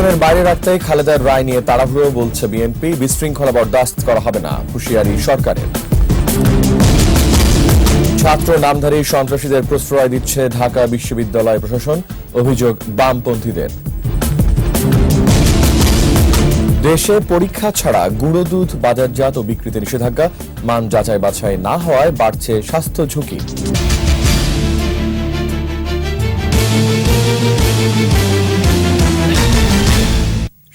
নির্বাচনের বাইরে রাখতে খালেদার রায় নিয়ে তাড়াহুড়ো বলছে বিএনপি। বিশৃঙ্খলা বরদাস্ত করা হবে না হুঁশিয়ারি সরকারের। ছাত্র নামধারী সন্ত্রাসীদের প্রশ্রয় দিচ্ছে ঢাকা বিশ্ববিদ্যালয় প্রশাসন, অভিযোগ বামপন্থীদের। দেশে পরীক্ষা ছাড়া গুঁড়ো দুধ, বাজারজাত ও বিক্রিতে নিষেধাজ্ঞা। মান যাচাই বাছাই না হওয়ায় বাড়ছে স্বাস্থ্য ঝুঁকি।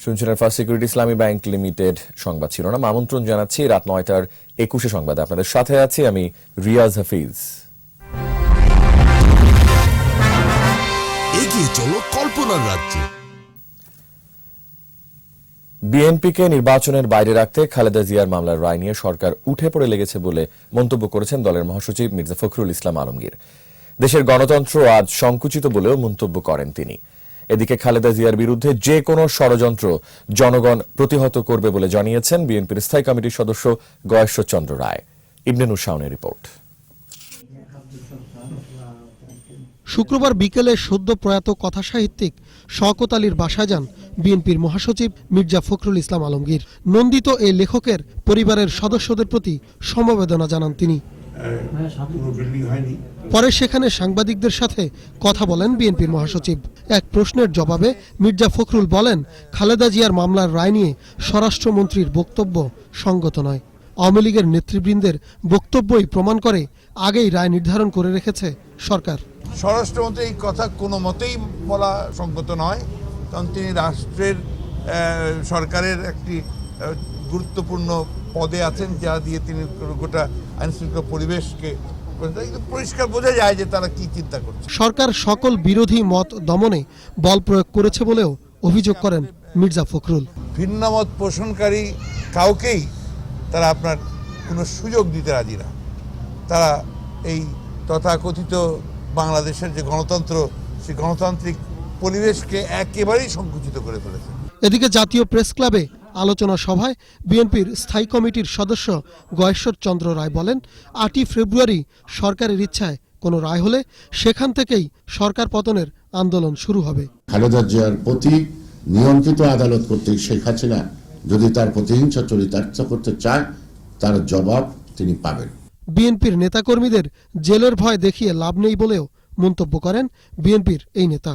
শুনছিলেন first security Islami bank limited সংবাদ না আমন্ত্রণ জানাচ্ছি রাত নয়টার একুশে সংবাদে। আপনাদের সাথে আছি আমি রিয়াজ হাফিজ। এগিয়ে চলো কল্পনার রাজ্যে। বিএনপিকে নির্বাচনের বাইরে রাখতে খালেদা জিয়ার মামলার রায় নিয়ে সরকার উঠে পড়ে লেগেছে বলে মন্তব্য করেছেন দলের মহাসচিব মির্জা ফখরুল ইসলাম আলমগীর। দেশের গণতন্ত্র আজ সংকুচিত বলেও মন্তব্য করেন তিনি। এদিকে খালেদা জিয়ার বিরুদ্ধে যে কোনো ষড়যন্ত্র জনগণ প্রতিহত করবে বলে জানিয়েছেন বিএনপির স্থায়ী কমিটির সদস্য গয়েশ্বর চন্দ্র রায়। ইবনে নুর শাওনের রিপোর্ট। শুক্রবার বিকেলে সদ্য প্রয়াত কথা সাহিত্যিক শওকত আলীর বাসায় যান বিএনপির মহাসচিব মির্জা ফখরুল ইসলাম আলমগীর। নন্দিত এই লেখকের পরিবারের সদস্যদের প্রতি সমবেদনা জানান তিনি। পরে সেখানে সাংবাদিকদের সাথে কথা বলেন বিএনপির মহাসচিব। এক প্রশ্নের জবাবে মির্জা ফখরুল বলেন, খালেদা জিয়ার মামলার রায় নিয়ে স্বরাষ্ট্রমন্ত্রীর বক্তব্য সঙ্গত নয়। আওয়ামী লীগের নেতৃবৃন্দের বক্তব্যই প্রমাণ করে আগেই রায় নির্ধারণ করে রেখেছে সরকার। স্বরাষ্ট্রমন্ত্রী এই কথা কোনো মতেই বলা সঙ্গত নয়, কারণ তিনি রাষ্ট্রের সরকারের একটি গুরুত্বপূর্ণ পদে আছেন যা দিয়ে তিনি গোটা আইন শৃঙ্খলা পরিবেশকে পরিষ্কার বোঝা যায় যে তারা কি চিন্তা করছে। সরকার সকল বিরোধী মত দমনে বল প্রয়োগ করেছে বলেও অভিযোগ করেন মির্জা ফখরুল। ভিন্ন মত পোষণকারী কাউকেই তারা আপনার কোনো সুযোগ দিতে রাজি না। তারা এই তথাকথিত বাংলাদেশের যে গণতন্ত্র সেই গণতান্ত্রিক পরিবেশকে একেবারেই সংকুচিত করে ফেলেছে। এদিকে জাতীয় প্রেস ক্লাবে আলোচনা সভায় বিএনপির স্থায়ী কমিটির সদস্য গয়েশ্বর চন্দ্র রায় বলেন আটই ফেব্রুয়ারি সরকারের ইচ্ছায় কোনো রায় হলে সেখান থেকেই সরকার পতনের আন্দোলন শুরু হবে। খালেদা জিয়ার প্রতি নিয়ন্ত্রিত আদালত কর্তৃক শেখ হাসিনা যদি তার প্রতিহিংসা চরিতার্থ করতে চায় তার জবাব তিনি পাবেন। বিএনপির নেতাকর্মীদের জেলের ভয় দেখিয়ে লাভ নেই বলেও মন্তব্য করেন বিএনপির এই নেতা।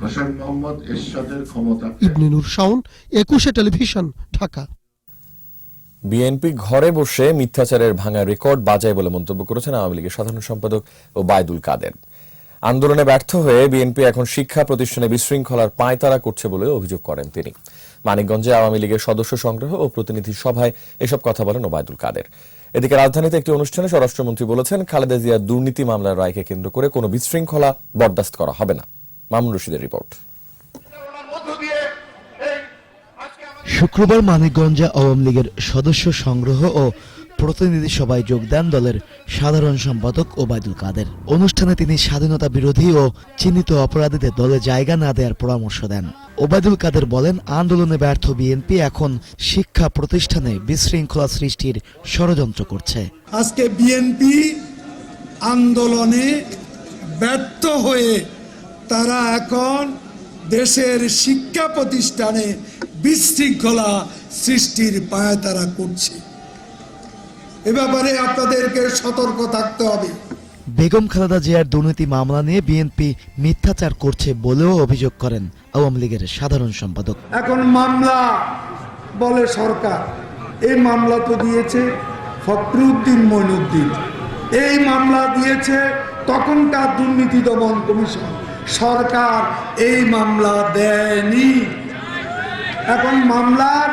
হোসেন মোহাম্মদ এরশাদের ক্ষমতা। ইবনে নূর শাওন একুশে টেলিভিশন ঢাকা। বিএনপি ঘরে বসে মিথ্যাচারের ভাঙা রেকর্ড বাজায় বলে মন্তব্য করেছেন আওয়ামী লীগের সাধারণ সম্পাদক ও বায়দুল কাদের। আন্দোলনে ব্যর্থ হয়ে বিএনপি এখন শিক্ষা প্রতিষ্ঠানে বিশৃঙ্খলার পায়তারা করছে বলে অভিযোগ করেন তিনি। মানিকগঞ্জে আওয়ামী লীগের সদস্য সংগ্রহ ও প্রতিনিধি সভায় এসব কথা বলেন ওবায়দুল কাদের। এদিকে রাজধানীতে একটি অনুষ্ঠানে স্বরাষ্ট্রমন্ত্রী বলেছেন খালেদা জিয়ার দুর্নীতি মামলার রায়কে কেন্দ্র করে কোনো বিশৃঙ্খলা বরদাস্ত করা হবে না। মামুন রশিদের রিপোর্ট শুক্রবার মানিকগঞ্জে আওয়ামী লীগের সদস্য সংগ্রহ ও প্রতিনিধি সভায় যোগ দেন দলের সাধারণ সম্পাদক ওবায়দুল কাদের। অনুষ্ঠানে তিনি স্বাধীনতা বিরোধী ও চিহ্নিত অপরাধীদের দলে জায়গা না দেওয়ার পরামর্শ দেন। ওবায়দুল কাদের বলেন আন্দোলনে ব্যর্থ বিএনপি এখন শিক্ষা প্রতিষ্ঠানে বিশৃঙ্খলা সৃষ্টির ষড়যন্ত্র করছে। আজকে বিএনপি আন্দোলনে ব্যর্থ হয়ে তারা এখন দেশের শিক্ষা প্রতিষ্ঠানে বিশৃঙ্খলা সৃষ্টির পায়তারা করছে। এ ব্যাপারে আপনাদেরকে সতর্ক থাকতে হবে। বেগম খালেদা জিয়ার দুর্নীতি মামলা নিয়ে বিএনপি মিথ্যাচার করছে বলেও অভিযোগ করেন আওয়ামী লীগের সাধারণ সম্পাদক। এখন মামলা বলে সরকার। এই মামলা তো দিয়েছে ফখরুদ্দিন মইনুদ্দিন। এই মামলা দিয়েছে তখনকার দুর্নীতি দমন কমিশন। সরকার এই মামলা দেয়নি। এখন মামলার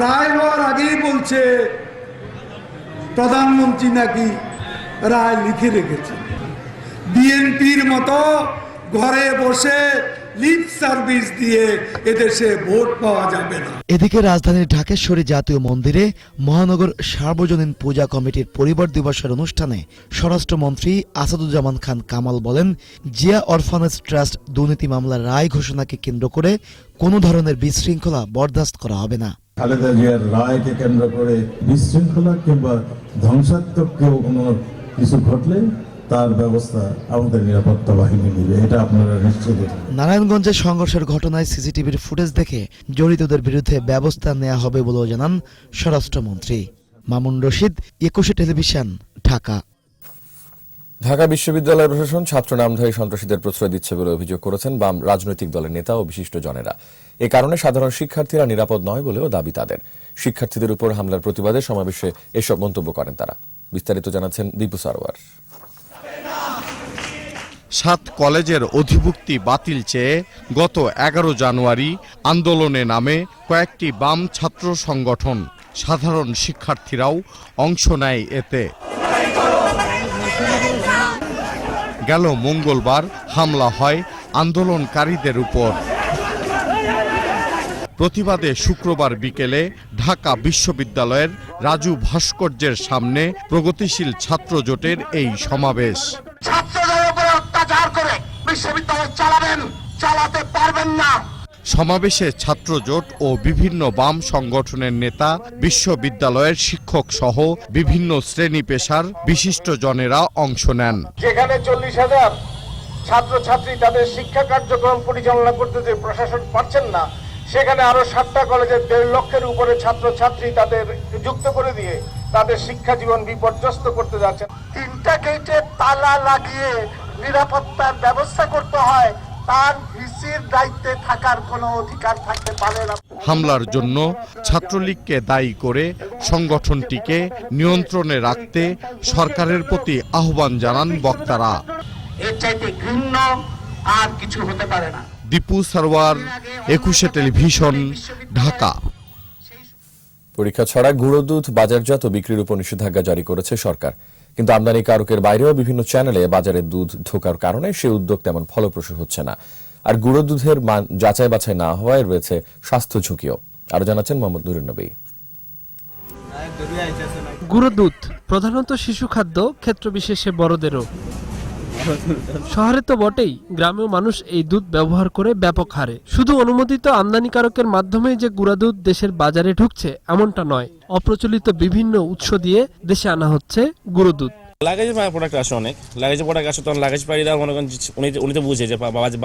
রায় হওয়ার আগেই বলছে, প্রধানমন্ত্রী নাকি রায় লিখে রেখেছে বিএনপির মতো ঘরে বসে লিপ সার্ভিস দিয়ে এদেশে ভোট পাওয়া যাবে না। এদিকে রাজধানীর ঢাকেশ্বরী জাতীয় মন্দিরে মহানগর সার্বজনীন পূজা কমিটির পরিবার দিবসের অনুষ্ঠানে স্বরাষ্ট্রমন্ত্রী আসাদুজ্জামান খান কামাল বলেন জিয়া অরফানেজ ট্রাস্ট দুর্নীতি মামলার রায় ঘোষণাকে কেন্দ্র করে কোনো ধরনের বিশৃঙ্খলা বরদাস্ত করা হবে না। খালেদা জিয়ার রায়কে কেন্দ্র করে বিশৃঙ্খলা কিংবা ধ্বংসাত্মক কেউ কোনো কিছু ঘটলে তার ব্যবস্থা আমাদের নিরাপত্তা বাহিনী নেবে এটা আপনারা নিশ্চিত নারায়ণগঞ্জে সংঘর্ষের ঘটনায় সিসিটিভির ফুটেজ দেখে জড়িতদের বিরুদ্ধে ব্যবস্থা নেওয়া হবে বলেও জানান স্বরাষ্ট্রমন্ত্রী। মামুন রশিদ একুশে টেলিভিশন ঢাকা। ঢাকা বিশ্ববিদ্যালয় প্রশাসন ছাত্র নামধারী সন্ত্রাসীদের প্রশ্রয় দিচ্ছে বলে অভিযোগ করেছেন বাম রাজনৈতিক দলের নেতা ও বিশিষ্ট জনেরা। এ কারণে সাধারণ শিক্ষার্থীরা নিরাপদ নয় বলেও দাবি তাদের। শিক্ষার্থীদের উপর হামলার প্রতিবাদে সমাবেশে এসব মন্তব্য করেন তারা। বিস্তারিত জানাচ্ছেন দীপু সারোয়ার। সাত কলেজের অধিভুক্তি বাতিল চেয়ে গত এগারো জানুয়ারি আন্দোলনে নামে কয়েকটি বাম ছাত্র সংগঠন সাধারণ শিক্ষার্থীরাও অংশ নেয় এতে। গেল মঙ্গলবার হামলা হয় আন্দোলনকারীদের উপর। প্রতিবাদে শুক্রবার বিকেলে ঢাকা বিশ্ববিদ্যালয়ের রাজু ভাস্কর্যের সামনে প্রগতিশীল ছাত্র জোটের এই সমাবেশ। করে বিশ্ববিদ্যালয় চালাবেন চালাতে পারবেন না। সমাবেশে ছাত্রজোট ও বিভিন্ন বাম সংগঠনের নেতা বিশ্ববিদ্যালয়ের শিক্ষক সহ বিভিন্ন শ্রেণি পেশার বিশিষ্ট জনেরা অংশ নেন। যেখানে চল্লিশ হাজার ছাত্রছাত্রী তাদের শিক্ষা কার্যক্রম পরিচালনা করতে যে প্রশাসন পারছেন না সেখানে আরও সাতটা কলেজের দেড় লক্ষের উপরে ছাত্রছাত্রী তাদের যুক্ত করে দিয়ে তাদের শিক্ষা জীবন বিপর্যস্ত করতে যাচ্ছেন। তিনটা গেটে তালা লাগিয়ে নিরাপত্তার ব্যবস্থা করতে হয় তার ভিসির দায়িত্বে থাকার কোনো অধিকার থাকতে পারে না। হামলার জন্য ছাত্রলীগকে দায়ী করে সংগঠনটিকে নিয়ন্ত্রণে রাখতে সরকারের প্রতি আহ্বান জানান বক্তারা। এর চাইতে ঘৃণ্য আর কিছু হতে পারে না। দীপু সারওয়ার একুশে টেলিভিশন ঢাকা। পরীক্ষা ছাড়া গুঁড়ো দুধ বাজারজাত বিক্রির উপর নিষেধাজ্ঞা জারি করেছে সরকার। কিন্তু আমদানি কারকের বাইরেও বিভিন্ন চ্যানেলে বাজারে দুধ ঢোকার কারণে সে উদ্যোগ তেমন ফলপ্রসূ হচ্ছে না। আর গুঁড়ো দুধের মান যাচাই বাছাই না হওয়ায় রয়েছে স্বাস্থ্য ঝুঁকিও। আরও জানাচ্ছেন মোহাম্মদ নুরুন নবী। গুঁড়ো দুধ প্রধানত শিশু খাদ্য ক্ষেত্র বিশেষে বড়দেরও। শহরে তো বটেই গ্রামেও মানুষ এই দুধ ব্যবহার করে ব্যাপক হারে। শুধু অনুমোদিত আমদানিকারকের মাধ্যমে যে গুঁড়া দুধ দেশের বাজারে ঢুকছে এমনটা নয়। অপ্রচলিত বিভিন্ন উৎস দিয়ে দেশে আনা হচ্ছে গুঁড়ো দুধ। লাগেজ প্রোডাক্ট আসে অনেক। লাগেজ প্রোডাক্ট আসে তখন লাগেজ পাড়িরা মনে করেন যে উনি উনি তো বুঝে যে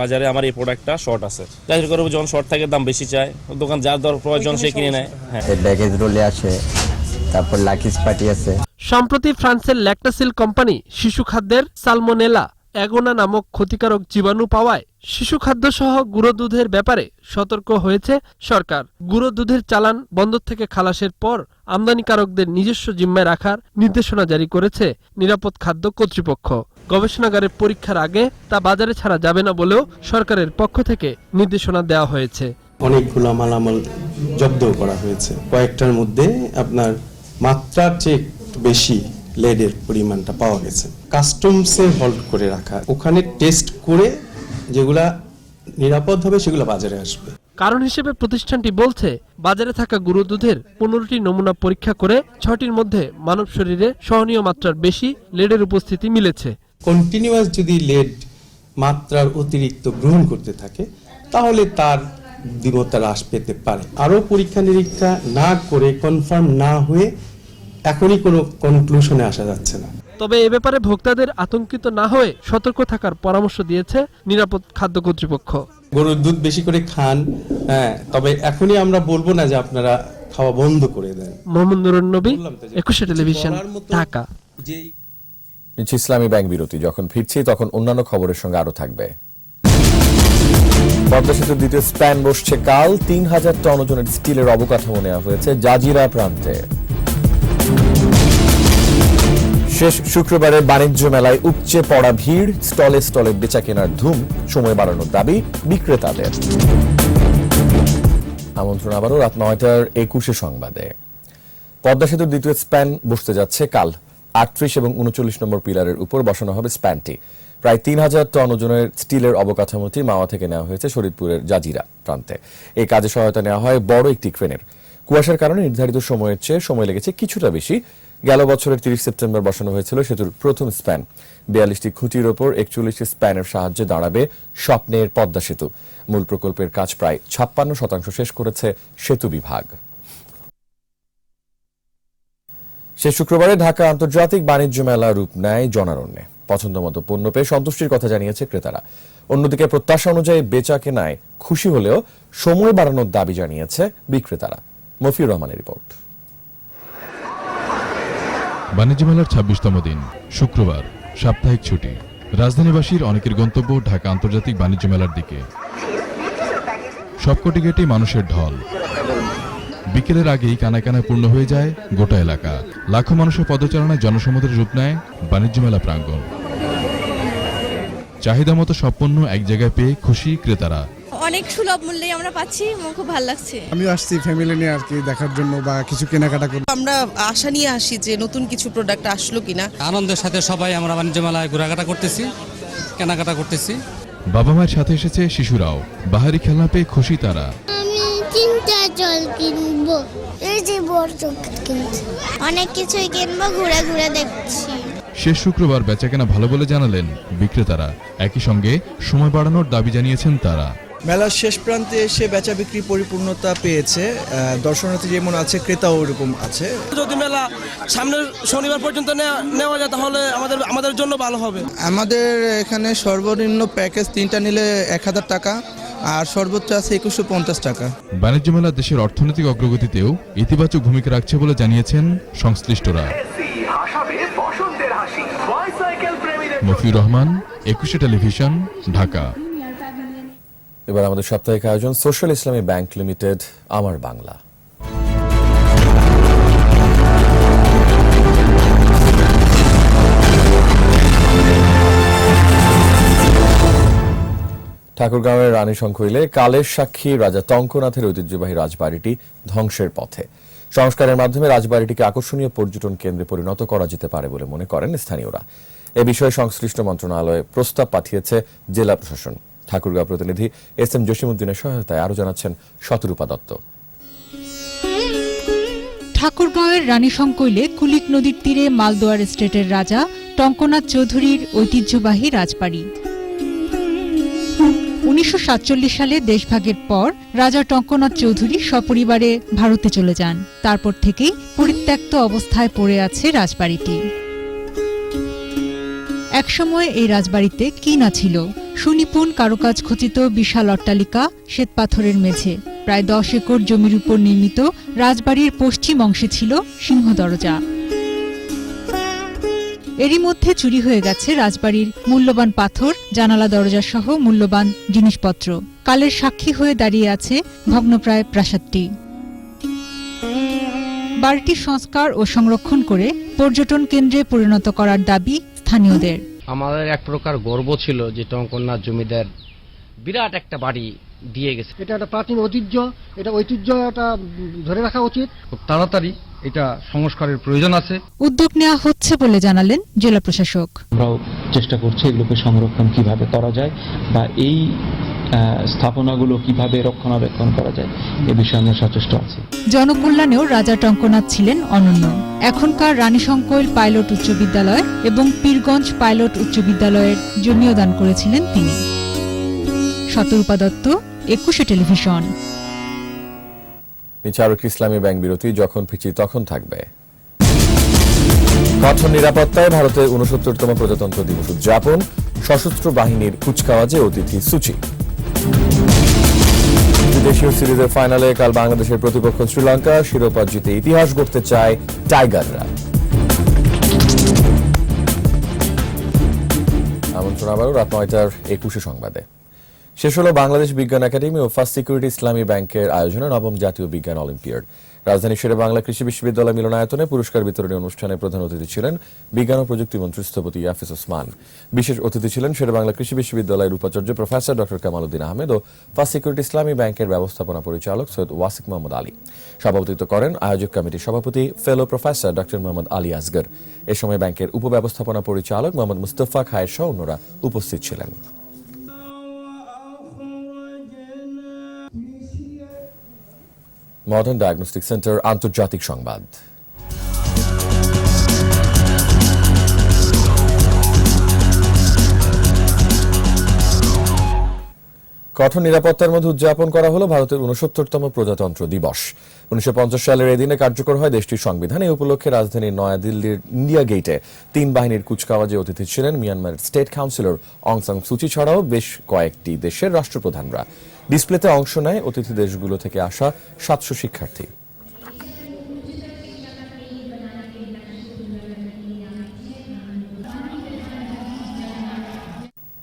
বাজারে আমার এই প্রোডাক্টটা শর্ট আছে। যাই করে যখন শর্ট থাকে দাম বেশি চায়। দোকান যার দর প্রয়োজন সে কিনে নেয়। হ্যাঁ। ব্যাগেজ রোলে আসে। তারপর লাকিস পার্টি আছে। সম্প্রতি ফ্রান্সের ল্যাকটাসিল কোম্পানি শিশু খাদ্যের সালমোনেলা অ্যাগোনা নামক ক্ষতিকারক জীবাণু পাওয়ায় শিশু খাদ্য সহ গুঁড়ো দুধের ব্যাপারে সতর্ক হয়েছে সরকার। গুঁড়ো দুধের চালান বন্দর থেকে খালাসের পর আমদানিকারকদের নিজস্ব জিম্মায় রাখার নির্দেশনা জারি করেছে নিরাপদ খাদ্য কর্তৃপক্ষ। গবেষণাগারের পরীক্ষার আগে তা বাজারে ছাড়া যাবে না বলেও সরকারের পক্ষ থেকে নির্দেশনা দেওয়া হয়েছে। অনেকগুলো মালামাল জব্দ করা হয়েছে। কয়েকটার মধ্যে আপনার মাত্রার চেয়ে একটু বেশি লেডের পরিমাণটা পাওয়া গেছে। কাস্টমসে হল্ড করে রাখা। ওখানে টেস্ট করে যেগুলা নিরাপদ হবে সেগুলো বাজারে আসবে। কারণ হিসেবে প্রতিষ্ঠানটি বলছে বাজারে থাকা গুঁড়ো দুধের পনেরোটি নমুনা পরীক্ষা করে ছটির মধ্যে মানব শরীরে সহনীয় মাত্রার বেশি লেডের উপস্থিতি মিলেছে। কন্টিনিউয়াস যদি লেড মাত্রার অতিরিক্ত গ্রহণ করতে থাকে তাহলে তার দ্বিমতা হ্রাস পেতে পারে। আরও পরীক্ষা নিরীক্ষা না করে কনফার্ম না হয়ে এখনই কোনো কনক্লুশনে আসা যাচ্ছে না। তবে এ ব্যাপারে ভোক্তাদের আতঙ্কিত না হয়ে সতর্ক থাকার পরামর্শ দিয়েছে নিরাপদ খাদ্য কর্তৃপক্ষ। গরুর দুধ বেশি করে খান হ্যাঁ তবে এখনই আমরা বলব না যে আপনারা খাওয়া বন্ধ করে দেন। মোহাম্মদ নুরুন নবী একুশে টেলিভিশন ঢাকা। যেই ইসলামী ব্যাংক বিরতি যখন ফিরছি তখন অন্যান্য খবরের সঙ্গে আরও থাকবে। পদ্মা সেতুর দ্বিতীয় স্প্যান বসছে কাল। তিন হাজার টন ওজনের স্টিলের অবকাঠামো নেওয়া হয়েছে জাজিরা প্রান্তে। শেষ শুক্রবারের বাণিজ্য মেলায় উপচে পড়া ভিড়, স্টলে স্টলে বেচা কেনার ধুম, সময় বাড়ানোর দাবি বিক্রেতাদের। আমন্ত্রণ আবারও রাত নয়টার একুশে সংবাদে। পদ্মা সেতুর দ্বিতীয় স্প্যান বসতে যাচ্ছে কাল। আটত্রিশ এবং উনচল্লিশ নম্বর পিলারের উপর বসানো হবে স্প্যানটি। প্রায় তিন হাজার টন ওজনের স্টিলের অবকাঠামোটি মাওয়া থেকে নেওয়া হয়েছে শরীরপুরের জাজিরা প্রান্তে। এই কাজে সহায়তা নেওয়া হয় বড় একটি ক্রেনের। কুয়াশার কারণে নির্ধারিত সময়ের চেয়ে সময় লেগেছে কিছুটা বেশি। গেল বছরের তিরিশ সেপ্টেম্বর বসানো হয়েছিল সেতুর প্রথম স্প্যান। বিয়াল্লিশটি খুঁটির ওপর একচল্লিশটি স্প্যানের সাহায্যে দাঁড়াবে স্বপ্নের পদ্মা সেতু। মূল প্রকল্পের কাজ প্রায় ছাপ্পান্ন শতাংশ শেষ করেছে সেতু বিভাগ। শেষ শুক্রবারে ঢাকা আন্তর্জাতিক বাণিজ্য মেলা রূপ নেয় জনারণ্যে। পছন্দ মতো পণ্য পেয়ে সন্তুষ্টির কথা জানিয়েছে ক্রেতারা। অন্যদিকে প্রত্যাশা অনুযায়ী বেচা কেনায় খুশি হলেও সময় বাড়ানোর দাবি জানিয়েছে বিক্রেতারা। মফিউর রহমানের রিপোর্ট। বাণিজ্য মেলার ছাব্বিশতম দিন, শুক্রবার, সাপ্তাহিক ছুটি। রাজধানীবাসীর অনেকের গন্তব্য ঢাকা আন্তর্জাতিক বাণিজ্য মেলার দিকে। সবকটি গেটে মানুষের ঢল। বিকেলের আগেই কানায় কানায় পূর্ণ হয়ে যায় গোটা এলাকা। লাখো মানুষের পদচারণায় জনসমুদ্রের রূপ নেয় বাণিজ্য মেলা প্রাঙ্গণ। চাহিদা মতো সব পণ্য এক জায়গায় পেয়ে খুশি ক্রেতারা। অনেক সুলভ মূল্যে আমরা পাচ্ছি আমার খুব ভালো লাগছে। আমি আসছি ফ্যামিলি নিয়ে আর কি দেখার জন্য বা কিছু কেনাকাটা করতে। আমরা আশা নিয়ে আসি যে নতুন কিছু প্রোডাক্ট আসলো কিনা। আনন্দের সাথে সবাই আমরা বাণিজ্য মেলায় ঘোরাঘাটা করতেছি কেনাকাটা করতেছি। বাবা মায়ের সাথে এসেছে শিশুরাও। বাহারি খেলনা পেয়ে খুশি তারা। জল কিনবো। এই যে বড় কিনছি। অনেক কিছুই কিনবো ঘুরে ঘুরে দেখছি। শেষ শুক্রবার বেচাকেনা ভালো বলে জানালেন বিক্রেতারা। একই সঙ্গে সময় বাড়ানোর দাবি জানিয়েছেন তারা। মেলার শেষ প্রান্তে এসে বেচা বিক্রি পরিপূর্ণতা পেয়েছে। দর্শনার্থী যেমন আছে ক্রেতাও ওরকম আছে। যদি মেলা সামনের শনিবার পর্যন্ত নেওয়া যায় তাহলে আমাদের আমাদের জন্য ভালো হবে। আমাদের এখানে সর্বনিম্ন প্যাকেজ তিনটা নিলে এক হাজার টাকা। আর সর্বোচ্চ আছে একুশশো পঞ্চাশ টাকা। বাণিজ্য মেলা দেশের অর্থনৈতিক অগ্রগতিতেও ইতিবাচক ভূমিকা রাখছে বলে জানিয়েছেন সংশ্লিষ্টরা। মফিউর রহমান একুশে টেলিভিশন ঢাকা। এবার আমাদের সাপ্তাহিক আয়োজন সোশ্যাল ইসলামী ব্যাংক লিমিটেড আমার বাংলা। ঠাকুরগাঁওয়ের রানী শঙ্কইলে কালের সাক্ষী রাজা টঙ্কনাথের ঐতিহ্যবাহী রাজবাড়িটি ধ্বংসের পথে। সংস্কারের মাধ্যমে রাজবাড়িটিকে আকর্ষণীয় পর্যটন কেন্দ্রে পরিণত করা যেতে পারে বলে মনে করেন স্থানীয়রা। এ বিষয়ে সংশ্লিষ্ট মন্ত্রণালয়ে প্রস্তাব পাঠিয়েছে জেলা প্রশাসন। ঠাকুরগাঁও প্রতিনিধি এস এম জসিমুদ্দিনের সহায়তায় আরও জানাচ্ছেন শতরূপা দত্ত। ঠাকুরগাঁওয়ের রানী সংকৈলে কুলিক নদীর তীরে মালদোয়ার স্টেটের রাজা টঙ্কনাথ চৌধুরীর ঐতিহ্যবাহী রাজবাড়ি। উনিশশো সাতচল্লিশ সালে দেশভাগের পর রাজা টঙ্কনাথ চৌধুরী সপরিবারে ভারতে চলে যান। তারপর থেকেই পরিত্যক্ত অবস্থায় পড়ে আছে রাজবাড়িটি। একসময় এই রাজবাড়িতে কি না ছিল। সুনিপুণ কারুকাজ খচিত বিশাল অট্টালিকা শ্বেতপাথরের মেঝে। প্রায় দশ একর জমির উপর নির্মিত রাজবাড়ির পশ্চিম অংশে ছিল সিংহ দরজা। এরই মধ্যে চুরি হয়ে গেছে রাজবাড়ির মূল্যবান পাথর, জানালা দরজা সহ মূল্যবান জিনিসপত্র। কালের সাক্ষী হয়ে দাঁড়িয়ে আছে ভগ্নপ্রায় প্রাসাদটি। বাড়িটি সংস্কার ও সংরক্ষণ করে পর্যটন কেন্দ্রে পরিণত করার দাবি স্থানীয়দের। আমাদের এক প্রকার গর্ব ছিল যে টঙ্কন্যা জমিদার বিরাট একটা বাড়ি দিয়ে গেছে। এটা একটা প্রাচীন ঐতিহ্য এটা ঐতিহ্যটা ধরে রাখা উচিত। খুব তাড়াতাড়ি এটা সংস্কারের প্রয়োজন আছে। উদ্যোগ নেওয়া হচ্ছে বলে জানালেন জেলা প্রশাসক। আমরাও চেষ্টা করছি এগুলোকে সংরক্ষণ কীভাবে করা যায় বা এই স্থাপনাগুলো কীভাবে রক্ষণাবেক্ষণ করা যায় এ বিষয়ে আমরা সচেষ্ট আছি। জনকল্যাণেও রাজা টঙ্কনাথ ছিলেন অনন্য। এখনকার রানীশঙ্কৈল পাইলট উচ্চ বিদ্যালয় এবং পীরগঞ্জ পাইলট উচ্চ বিদ্যালয়ের জমিও দান করেছিলেন তিনি। শতরূপা দত্ত একুশে টেলিভিশন। বিচারক ইসলামী ব্যাংক বিরতি যখন ফিচি তখন থাকবে। কঠোর নিরাপত্তায় ভারতের উনসত্তরতম প্রজাতন্ত্র দিবস উদযাপন, সশস্ত্র বাহিনীর কুচকাওয়াজে অতিথি সূচি। দেশীয় সিরিজের ফাইনালে কাল বাংলাদেশের প্রতিপক্ষ শ্রীলঙ্কা, শিরোপা জিতে ইতিহাস গড়তে চায় টাইগাররা। আমন্ত্রণ আবারও রাত নয়টার একুশে সংবাদে। শেষ হলো বাংলাদেশ বিজ্ঞান একাডেমি ও ফার্স্ট সিকিউরিটি ইসলামী ব্যাংকের আয়োজনে নবম জাতীয় বিজ্ঞান অলিম্পিয়াড। রাজধানী শেরে বাংলা কৃষি বিশ্ববিদ্যালয় মিলনায়তনে পুরস্কার বিতরণী অনুষ্ঠানে প্রধান অতিথি ছিলেন বিজ্ঞান ও প্রযুক্তি মন্ত্রী স্থপতি ইয়াফিস ওসমান। বিশেষ অতিথি ছিলেন শেরে বাংলা কৃষি বিশ্ববিদ্যালয়ের উপাচার্য প্রফেসর ডক্টর কামালউদ্দিন আহমেদ ও ফার্স্ট সিকিউরিটি ইসলামী ব্যাংকের ব্যবস্থাপনা পরিচালক সৈয়দ ওয়াসিক মোহাম্মদ আলী। সভাপতিত্ব করেন আয়োজক কমিটির সভাপতি, fellow professor doctor Mohammad Ali Asgar এ সময় ব্যাংকের উপব্যবস্থাপনা পরিচালক মোহাম্মদ মুস্তফা খায়ের সহ অন্যরা উপস্থিত ছিলেন। মডার্ন ডায়াগনস্টিক সেন্টার আন্তর্জাতিক সংবাদ। কঠোর নিরাপত্তার মধ্যে উদযাপন করা হলো ভারতের উনসত্তরতম প্রজাতন্ত্র দিবস। উনিশশো পঞ্চাশ সালের এই দিনে কার্যকর হয় দেশটির সংবিধান। এই উপলক্ষে রাজধানীর নয়াদিল্লির ইন্ডিয়া গেটে তিন বাহিনীর কুচকাওয়াজে অতিথি ছিলেন মিয়ানমারের স্টেট কাউন্সিলর অং সাং সুচি ছাড়াও বেশ কয়েকটি দেশের রাষ্ট্রপ্রধানরা। ডিসপ্লেতে অংশ নেয় অতিথি দেশগুলো থেকে আসা সাতশো শিক্ষার্থী।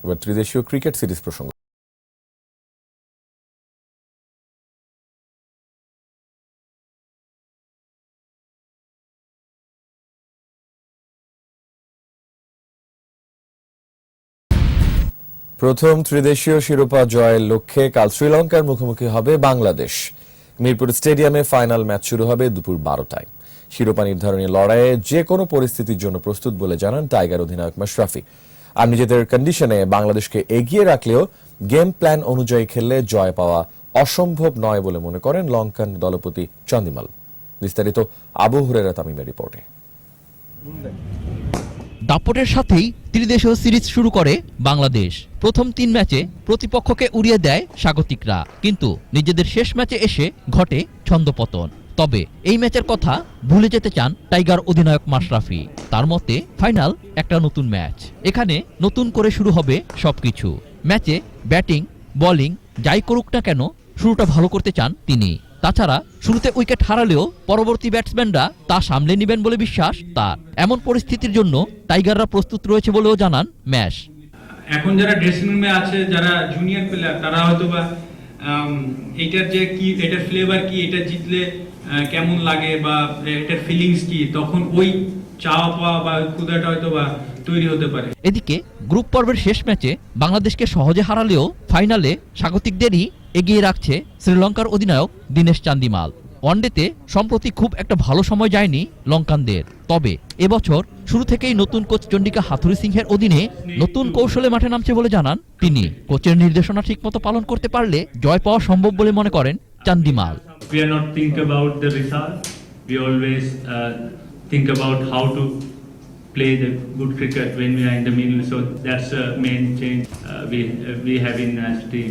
এবার ত্রিদেশীয় ক্রিকেট সিরিজ প্রসঙ্গ। প্রথম ত্রিদেশীয় শিরোপা জয়ের লক্ষ্যে কাল শ্রীলঙ্কার মুখোমুখি হবে বাংলাদেশ। মিরপুর স্টেডিয়ামে ফাইনাল ম্যাচ শুরু হবে দুপুর বারোটায়। শিরোপা নির্ধারণী লড়াইয়ে যে কোনো পরিস্থিতির জন্য প্রস্তুত বলে জানান টাইগার অধিনায়ক মাশরাফি। আর নিজেদের কন্ডিশনে বাংলাদেশকে এগিয়ে রাখলেও গেম প্ল্যান অনুযায়ী খেললে জয় পাওয়া অসম্ভব নয় বলে মনে করেন লঙ্কান দলপতি চন্দিমাল। বিস্তারিত আবু হুরেরা তামিমের রিপোর্টে। দাপটের সাথেই ত্রিদেশীয় সিরিজ শুরু করে বাংলাদেশ। প্রথম তিন ম্যাচে প্রতিপক্ষকে উড়িয়ে দেয় স্বাগতিকরা। কিন্তু নিজেদের শেষ ম্যাচে এসে ঘটে ছন্দপতন। তবে এই ম্যাচের কথা ভুলে যেতে চান টাইগার অধিনায়ক মাশরাফি। তার মতে, ফাইনাল একটা নতুন ম্যাচ। এখানে নতুন করে শুরু হবে সবকিছু। ম্যাচে ব্যাটিং, বোলিং, যাই করুক না কেন, শুরুটা ভালো করতে চান তিনি। তাছাড়া শুরুতে উইকেট হারালেও পরবর্তী ব্যাটসম্যানরা তা সামলে নেবেন বলে বিশ্বাস তার। এমন পরিস্থিতির জন্য টাইগাররা প্রস্তুত রয়েছে বলেও জানান ম্যাশ। এখন যারা ড্রেসিং রুমে আছে, যারা জুনিয়র প্লেয়ার তারা হয়তো বা এটার যে কি, এটার ফ্লেভার কি, এটা জিতলে কেমন লাগে বা এটার ফিলিংস কি, তখন ওই চাওয়া পাওয়া বা ক্ষুদাটা হয়তো বা তৈরি হতে পারে। এদিকে গ্রুপ পর্বের শেষ ম্যাচে বাংলাদেশকে সহজে হারালেও ফাইনালে স্বাগতিকদেরই এগিয়ে রাখছে শ্রীলঙ্কার অধিনায়ক দীনেশ চান্দিমাল। ওয়ানডেতে সম্প্রতি খুব একটা ভালো সময় যায়নি লঙ্কানদের। তবে এবছর শুরু থেকেই নতুন কোচ চন্ডিকা হাথুরি সিংহের অধীনে নতুন কৌশলে মাঠে নামছে বলে জানান তিনি। কোচের নির্দেশনা ঠিকমতো পালন করতে পারলে জয় পাওয়া সম্ভব বলে মনে করেন Chandimal. We are not think about the result. We always uh, think about how to play the good cricket when we are in the middle. So that's the main change uh, we uh, we have in as team.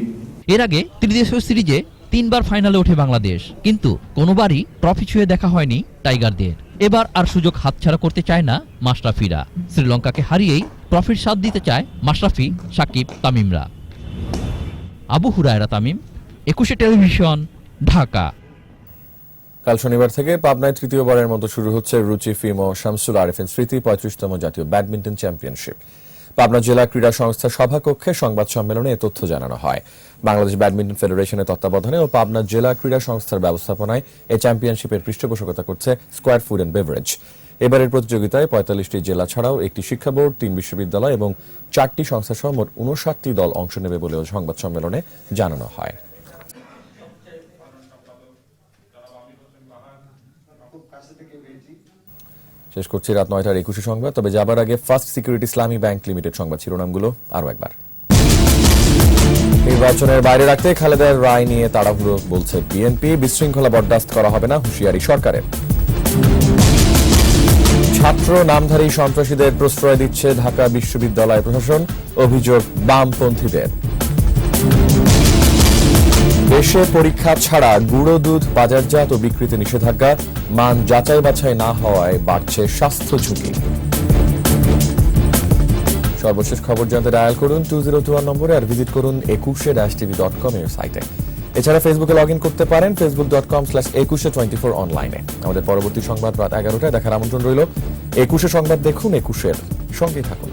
এর আগে ত্রিদেশীয় সিরিজে তিনবার ফাইনালে ওঠে বাংলাদেশ কিন্তু কোনোবারই trophy ছুঁয়ে দেখা হয়নি টাইগারদের। এবার আর সুযোগ হাতছাড়া করতে চায় না মাশরাফিরা। শ্রীলঙ্কাকে হারিয়েই ট্রফির স্বাদ দিতে চায় মাশরাফি সাকিব তামিমরা। আবু হুরায়রা তামিম একুশে টেলিভিশন ঢাকা। কাল শনিবার থেকে পাবনায় তৃতীয়বারের মতো শুরু হচ্ছে রুচি ফিম ও শামসুল আরিফিন স্মৃতি, পঁয়ত্রিশতম জাতীয় ব্যাডমিন্টন চ্যাম্পিয়নশিপ। পাবনা জেলা ক্রীড়া সংস্থা সভাকক্ষে সংবাদ সম্মেলনে এ তথ্য জানানো হয়। বাংলাদেশ ব্যাডমিন্টন ফেডারেশনের তত্ত্বাবধানে ও পাবনা জেলা ক্রীড়া সংস্থার ব্যবস্থাপনায় এই চ্যাম্পিয়নশিপের পৃষ্ঠপোষকতা করছে স্কোয়ার ফুড অ্যান্ড বেভারেজ। এবারের প্রতিযোগিতায় পঁয়তাল্লিশটি জেলা ছাড়াও একটি শিক্ষা বোর্ড, তিন বিশ্ববিদ্যালয় এবং চারটি সংস্থা সহ মোট উনষাটটি দল অংশ নেবে বলেও সংবাদ সম্মেলনে জানানো হয়। শেষ করছি রাত নয়টার একুশে সংবাদ। তবে যাবার আগে first security Islami bank limited সংবাদ শিরোনামগুলো আরও একবার। নির্বাচনের বাইরে রাখতে খালেদার রায় নিয়ে তাড়াহুড়ো বলছে বিএনপি। বিশৃঙ্খলা বরদাস্ত করা হবে না হুঁশিয়ারি সরকারের। ছাত্র নামধারী সন্ত্রাসীদের প্রশ্রয় দিচ্ছে ঢাকা বিশ্ববিদ্যালয় প্রশাসন। অভিযোগ বামপন্থীদের। দেশে পরীক্ষা ছাড়া গুঁড়ো দুধ, বাজারজাত ও বিক্রিতে নিষেধাজ্ঞা। মান যাচাই বাছাই না হওয়ায় বাড়ছে স্বাস্থ্য ঝুঁকি। সর্বশেষ খবর জানতে ডায়াল করুন টু জিরো টু নম্বরে আর ভিজিট করুন একুশে ড্যাশ টিভি ডট কম এর সাইটে। এছাড়া ফেসবুকে লগ ইন করতে পারেন Facebook dot com slash Ekushey twenty four অনলাইনে আমাদের পরবর্তী সংবাদ রাত এগারোটায় দেখার আমন্ত্রণ রইল। একুশে সংবাদ দেখুন, একুশের সঙ্গেই থাকুন।